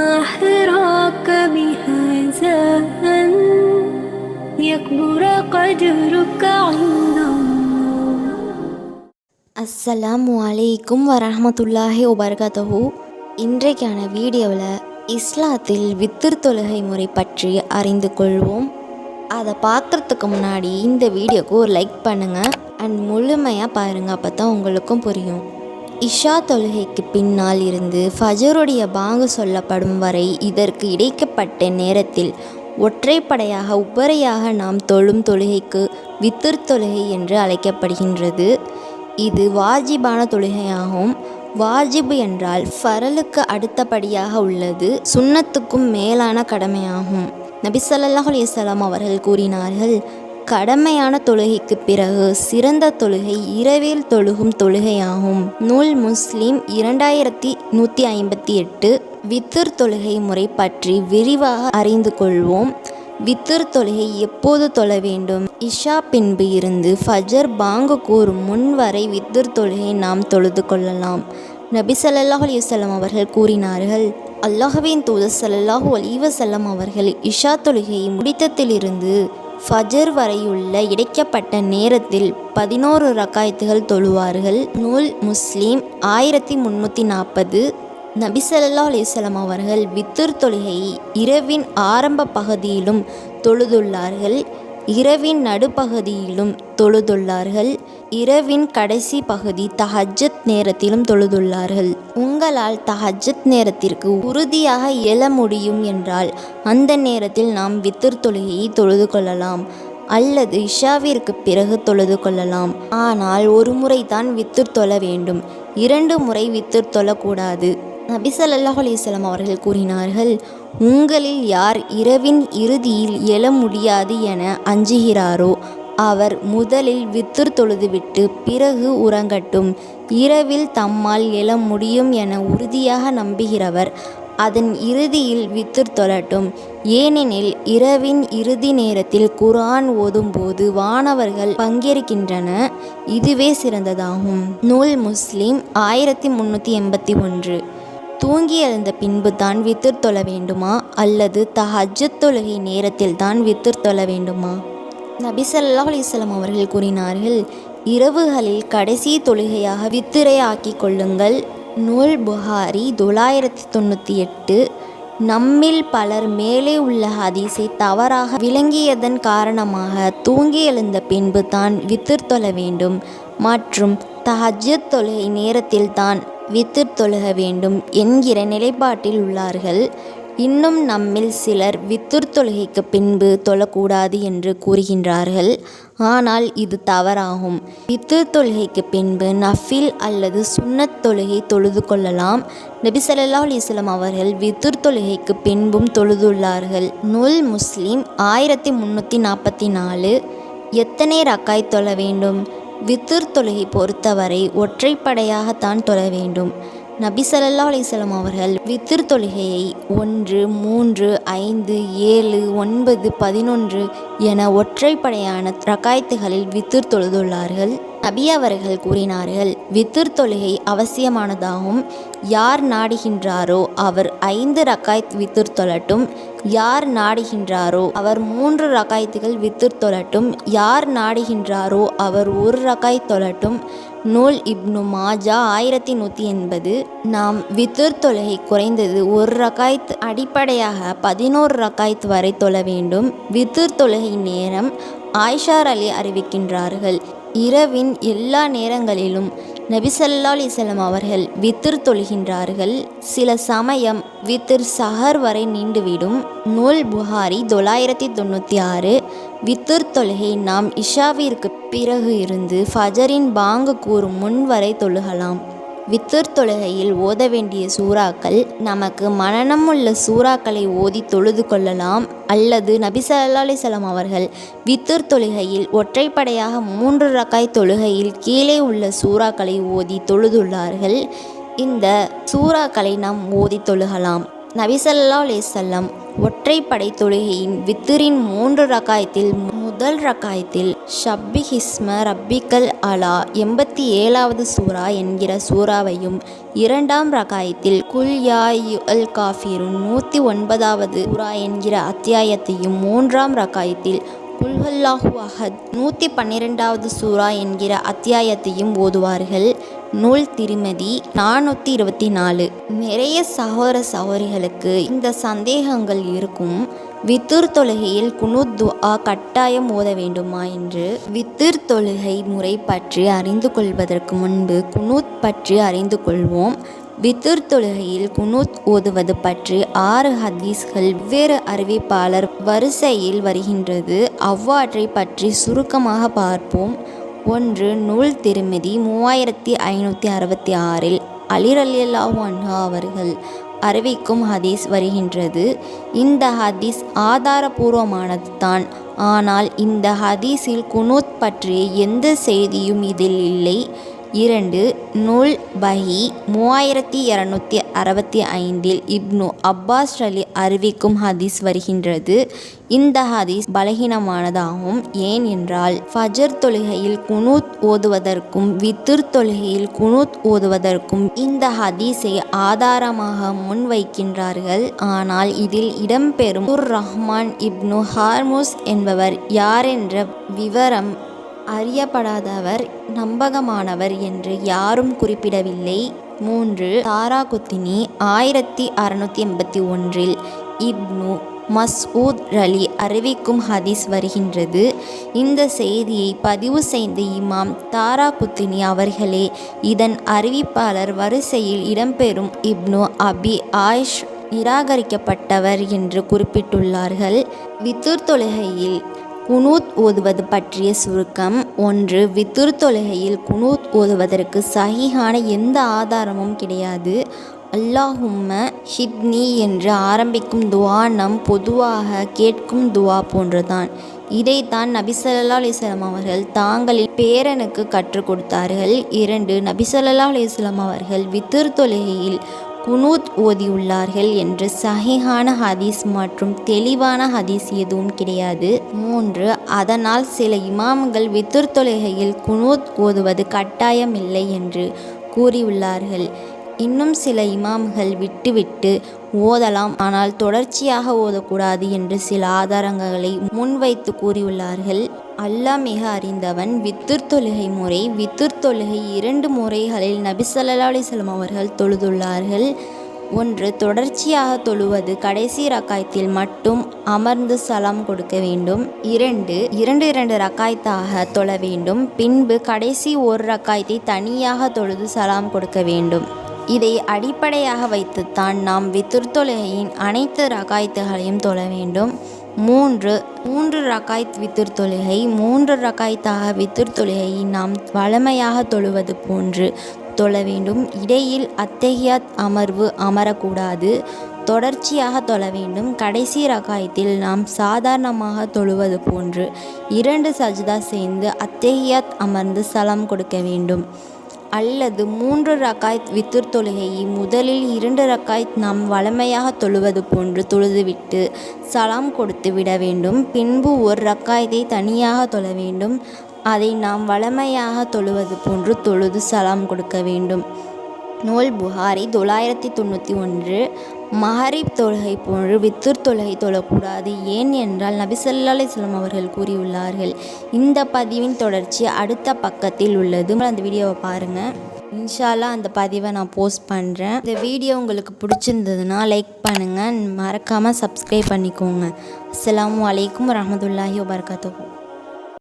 ما حراك بهذا أن يكبر قدرك عند الله அஸ்ஸலாமு அலைக்கும் வரஹமத்துல்லாஹி வபரகாத்தஹு இன்றைக்கான வீடியோவில் இஸ்லாத்தில் வித்திர் தொழுகை முறை பற்றி அறிந்து கொள்வோம் அதை பார்க்குறதுக்கு முன்னாடி இந்த வீடியோக்கு ஒரு லைக் பண்ணுங்கள் அண்ட் முழுமையாக பாருங்கள் அப்போ தான் உங்களுக்கும் புரியும் இஷா தொழுகைக்கு பின்னால் இருந்து ஃபஜருடைய பாங்கு சொல்லப்படும் வரை இதற்கு இடைக்கப்பட்ட நேரத்தில் ஒற்றைப்படையாக உப்பரையாக நாம் தொழும் தொழுகைக்கு வித்திர் தொழுகை என்று அழைக்கப்படுகின்றது. இது வாஜிபான தொழுகையாகும். வாஜிபு என்றால் ஃபரலுக்கு அடுத்தபடியாக உள்ளது சுண்ணத்துக்கும் மேலான கடமையாகும். நபி ஸல்லல்லாஹு அலைஹி அவர்கள் கூறினார்கள் கடமையான தொழுகைக்கு பிறகு சிறந்த தொழுகை இரவில் தொழுகும் தொழுகையாகும். நூல் முஸ்லீம் இரண்டாயிரத்தி நூற்றி ஐம்பத்தி எட்டு வித்திர் தொழுகை முறை பற்றி விரிவாக அறிந்து கொள்வோம். வித்திர் தொழுகை எப்போது தொழ வேண்டும்? இஷா பின்பு இருந்து ஃபஜர் பாங்கு கூறும் முன் வரை வித்திர் தொழுகை நாம் தொழுது கொள்ளலாம். நபி சல்லாஹ் அலைஹி அவர்கள் கூறினார்கள் அல்லாஹவின் தூதர் சல்லாஹூ அலிவசல்லம் அவர்கள் இஷா தொழுகையை முடித்ததிலிருந்து ஃபஜர் வரையுள்ள இடைக்கப்பட்ட நேரத்தில் பதினோரு ரக்காயத்துகள் தொழுவார்கள். நூல் முஸ்லீம் ஆயிரத்தி முந்நூற்றி நாற்பது. நபிசல்லா ஸல்லல்லாஹு அவர்கள் வித்துர் தொழுகையை இரவின் ஆரம்ப பகுதியிலும் தொழுதுள்ளார்கள். இரவின் நடுப்பகுதியிலும் தொழுதுள்ளார்கள். இரவின் கடைசி பகுதி தஹஜத் நேரத்திலும் தொழுதுள்ளார்கள். உங்களால் தஹஜத் நேரத்திற்கு உறுதியாக எழ முடியும் என்றால் அந்த நேரத்தில் நாம் வித்திர் தொழுகையை தொழுது கொள்ளலாம் அல்லது இஷாவிற்கு பிறகு தொழுது கொள்ளலாம். ஆனால் ஒரு முறை தான் வித்துர் தொழ வேண்டும். இரண்டு முறை வித்துர் தொழக்கூடாது. நபி ஸல்லல்லாஹு அலைஹி அவர்கள் கூறினார்கள் உங்களில் யார் இரவின் இறுதியில் எழ முடியாது என அஞ்சுகிறாரோ அவர் முதலில் வித்துர் தொழுதுவிட்டு பிறகு உறங்கட்டும். இரவில் தம்மால் எழ முடியும் என உறுதியாக நம்புகிறவர் அதன் இறுதியில் வித்துர் தொழட்டும். ஏனெனில் இரவின் இறுதி நேரத்தில் குர்ஆன் ஓதும்போது வானவர்கள் பங்கேற்கின்றன இதுவே சிறந்ததாகும். நூல் முஸ்லிம் ஆயிரத்தி முந்நூற்றி எண்பத்தி ஒன்று. தூங்கி எழுந்த பின்பு தான் வித்திர் தொழ வேண்டுமா? அல்லது தஹஜத் தொழுகை நேரத்தில் தான் வித்திர் தொழ வேண்டுமா? நபி சல்லா அலிஸ்லாம் அவர்கள் கூறினார்கள் இரவுகளில் கடைசி தொழுகையாக வித்திரை ஆக்கி கொள்ளுங்கள். நூல் புகாரி தொள்ளாயிரத்தி தொண்ணூற்றி எட்டு. நம்மில் பலர் மேலே உள்ள ஹதீஸை தவறாக விளங்கியதன் காரணமாக தூங்கி எழுந்த பின்பு தான் வித்திர் தொழ வேண்டும். மற்றும் தஹஜ்ஜத் தொழுகை நேரத்தில் தான் வித்து தொழுக வேண்டும் என்கிற நிலைப்பாட்டில் உள்ளார்கள். இன்னும் நம்மில் சிலர் வித்துர் தொழுகைக்கு பின்பு தொழக்கூடாது என்று கூறுகின்றார்கள். ஆனால் இது தவறாகும். வித்துர் தொழுகைக்கு பின்பு நஃபில் அல்லது சுன்னத் தொழுகை தொழுது கொள்ளலாம். நபிசல்லா அலிஸ்லாம் அவர்கள் வித்துர் தொழுகைக்கு பின்பும் தொழுதுள்ளார்கள். நூல் முஸ்லீம் ஆயிரத்தி முந்நூற்றி நாற்பத்தி நாலு. எத்தனை ரக்காய் தொழ வேண்டும்? வித்திர் தொழுகை பொறுத்தவரை ஒற்றைப்படையாகத்தான் தொழ வேண்டும். நபி சல்லா அலைஹி அவர்கள் வித்திர் தொழுகையை ஒன்று மூன்று ஐந்து ஏழு ஒன்பது பதினொன்று என ஒற்றைப்படையான ரகாயத்துகளில் வித்திர் தொழுதுள்ளார்கள். நபி அவர்கள் கூறினார்கள் வித்திர் தொழுகை அவசியமானதாகும். யார் நாடுகின்றாரோ அவர் ஐந்து ரக்காய்த் வித்திர் தொழட்டும். யார் நாடுகின்றாரோ அவர் மூன்று ரக்காய்த்துகள் வித்து தொழட்டும். யார் நாடுகின்றாரோ அவர் ஒரு ரகாய் தொழட்டும். நூல் இப்னு மாஜா ஆயிரத்தி நூற்றி எண்பது. நாம் வித்துர் தொழுகை குறைந்தது ஒரு ரக்காய்த் அடிப்படையாக பதினோரு ரக்காய்த் வரை தொழ வேண்டும். வித்துர் தொழுகை நேரம் ஆயிஷார் அலி அறிவிக்கின்றார்கள். இரவின் எல்லா நேரங்களிலும் நபிசல்லா அலிசல்லம் அவர்கள் வித்திர் தொழுகின்றார்கள். சில சமயம் வித்திர் சஹர் வரை நீண்டுவிடும். நூல் புகாரி தொள்ளாயிரத்தி தொண்ணூற்றி ஆறு. வித்திர் தொழுகை நாம் இஷாவிற்கு பிறகு இருந்து ஃபஜரின் பாங்கு கூறும் முன் வரை தொழுகலாம். வித்துர் தொழுகையில் ஓத வேண்டிய சூறாக்கள் நமக்கு மனநம் உள்ள சூறாக்களை ஓதி தொழுது கொள்ளலாம். அல்லது நபி ஸல்லல்லாஹு அவர்கள் வித்துர் தொழுகையில் ஒற்றைப்படையாக மூன்று ரக்காய் தொழுகையில் கீழே உள்ள சூறாக்களை ஓதி தொழுதுள்ளார்கள். இந்த சூறாக்களை நாம் ஓதி தொழுகலாம். நபிசல்லா அலிசல்லம் ஒற்றை படை ஒற்றைப்படை தொழுகையின் வித்திரின் மூன்று ரகாயத்தில் முதல் ரகாயத்தில் ஷப்பி ஹிஸ்ம ரப்பிக்கல் அலா எண்பத்தி ஏழாவது சூரா என்கிற சூறாவையும் இரண்டாம் ரகாயத்தில் குல் அல் காஃபிரும் நூற்றி ஒன்பதாவது சூரா என்கிற அத்தியாயத்தையும் மூன்றாம் ரகாயத்தில் குல்ஹல்லாஹு அஹத் நூற்றி பன்னிரெண்டாவது சூரா என்கிற அத்தியாயத்தையும் ஓதுவார்கள். நூல் திருமதி நானூற்றி இருபத்தி நாலு நிறைய சகோதர சகோதரிகளுக்கு இந்த சந்தேகங்கள் இருக்கும். வித்துர் தொழுகையில் குனுத் துஆ கட்டாயம் ஓத வேண்டுமா என்று வித்துர் தொழுகை முறை பற்றி அறிந்து கொள்வதற்கு முன்பு குனூத் பற்றி அறிந்து கொள்வோம். வித்துர் தொழுகையில் குனூத் ஓதுவது பற்றி ஆறு ஹதீஸ்கள் வெவ்வேறு அறிவிப்பாளர் வரிசையில் வருகின்றது. அவ்வாற்றை பற்றி சுருக்கமாக பார்ப்போம். ஒன்று நூல் திருமதி மூவாயிரத்தி ஐநூற்றி அறுபத்தி ஆறில் அலிரலியல்லாஹு அன்ஹா அவர்கள் அறிவிக்கும் ஹதீஸ் வருகின்றது. இந்த ஹதீஸ் ஆதாரபூர்வமானது தான். ஆனால் இந்த ஹதீஸில் குனூத் பற்றிய எந்த செய்தியும் இதில் இல்லை. இரண்டு நூல் பஹி மூவாயிரத்தி இரநூத்தி அறுபத்தி ஐந்தில் இப்னு அப்பாஸ் அலி அறிவிக்கும் ஹதீஸ் வருகின்றது. இந்த ஹதீஸ் பலகீனமானதாகும். ஏன் என்றால் ஃபஜர் தொழுகையில் குனூத் ஓதுவதற்கும் வித்துர் தொழுகையில் குனூத் ஓதுவதற்கும் இந்த ஹதீஸை ஆதாரமாக முன்வைக்கின்றார்கள். ஆனால் இதில் இடம்பெறும் உர் ரஹ்மான் இப்னு ஹார்முஸ் என்பவர் யாரென்ற விவரம் அறியப்படாதவர் நம்பகமானவர் என்று யாரும் குறிப்பிடவில்லை. மூன்று தாரா குத்தினி ஆயிரத்தி அறுநூற்றி எண்பத்தி ஒன்றில் இப்னு மஸ்ஊத் ரலி அறிவிக்கும் ஹதீஸ் வருகின்றது. இந்த செய்தியை பதிவு செய்த இமாம் தாரா குத்தினி அவர்களே இதன் அறிவிப்பாளர் வரிசையில் இடம்பெறும் இப்னு அபி ஆயிஷ் நிராகரிக்கப்பட்டவர் என்று குறிப்பிட்டுள்ளார்கள். வித்துர் தொழுகையில் குனூத் ஓதுவது பற்றிய சுருக்கம் ஒன்று வித்துர் தொழுகையில் குனூத் ஓதுவதற்கு சகிஹான எந்த ஆதாரமும் கிடையாது. அல்லாஹும்ம ஹிட்னி என்று ஆரம்பிக்கும் துவா நம் பொதுவாக கேட்கும் துவா போன்றுதான். இதைத்தான் நபிசல்லா அலிஸ்லாம் அவர்கள் தாங்களின் பேரனுக்கு கற்றுக் கொடுத்தார்கள். இரண்டு நபிசல்லா அலிஸ்லாம் அவர்கள் வித்துர் தொழுகையில் குனூத் ஓதியுள்ளார்கள் என்று சஹிஹான ஹதீஸ் மற்றும் தெளிவான ஹதீஸ் எதுவும் கிடையாது. மூன்று அதனால் சில இமாம்கள் வித்துர் தொழுகையில் குனூத் ஓதுவது கட்டாயம் இல்லை என்று கூறியுள்ளார்கள். இன்னும் சில இமாம்கள் விட்டுவிட்டு ஓதலாம் ஆனால் தொடர்ச்சியாக ஓதக்கூடாது என்று சில ஆதாரங்களை முன்வைத்து கூறியுள்ளார்கள். அல்லாஹ் மிக அறிந்தவன். வித்துர் தொழுகை முறை வித்துர் தொழுகை இரண்டு முறைகளில் நபி சல்லா அலைஹி அவர்கள் தொழுதுள்ளார்கள். ஒன்று தொடர்ச்சியாக தொழுவது கடைசி ரக்காயத்தில் மட்டும் அமர்ந்து சலாம் கொடுக்க வேண்டும். இரண்டு இரண்டு இரண்டு ரக்காயத்தாக தொழ வேண்டும். பின்பு கடைசி ஒரு ரக்காயத்தை தனியாக தொழுது சலாம் கொடுக்க வேண்டும். இதை அடிப்படையாக வைத்துத்தான் நாம் வித்துர் தொழுகையின் அனைத்து ரகாயத்துகளையும் தொழ வேண்டும். மூன்று மூன்று ரகாய்த் வித்துர் தொழுகை மூன்று ரக்காய்த்தாக வித்துர் தொழுகையை நாம் வளமையாக தொழுவது போன்று தொழ வேண்டும். இடையில் அத்தகையாத் அமர்வு அமரக்கூடாது. தொடர்ச்சியாக தொழ வேண்டும். கடைசி ரகாயத்தில் நாம் சாதாரணமாக தொழுவது போன்று இரண்டு சஜ்தா சேர்ந்து அத்தேகியாத் அமர்ந்து சலம் கொடுக்க வேண்டும். அல்லது மூன்று ரக்காய்த் வித்துர் தொழுகையை முதலில் இரண்டு ரக்காய்த் நாம் வழமையாக தொழுவது போன்று தொழுதுவிட்டு சலாம் கொடுத்து விட வேண்டும். பின்பு ஒரு ரக்காயத்தை தனியாக தொழ வேண்டும். அதை நாம் வழமையாக தொழுவது போன்று தொழுது சலாம் கொடுக்க வேண்டும். நூல் புகாரி தொள்ளாயிரத்தி தொண்ணூற்றி ஒன்று மஹரிப் தொழுகை போன்று வித்துர் தொழுகை தொழக்கூடாது ஏன் என்றால் நபிசல்லா ஸல்லல்லாஹு அவர்கள் கூறியுள்ளார்கள் இந்த பதிவின் தொடர்ச்சி அடுத்த பக்கத்தில் உள்ளது. அந்த வீடியோவை பாருங்கள் இன்ஷால்லா அந்த பதிவை நான் போஸ்ட் பண்ணுறேன் இந்த வீடியோ உங்களுக்கு பிடிச்சிருந்ததுன்னா லைக் பண்ணுங்கள் மறக்காமல் சப்ஸ்கிரைப் பண்ணிக்கோங்க. அஸ்ஸலாமு அலைக்கும் வரமத்துல்லாஹி வபரகாத்துஹு.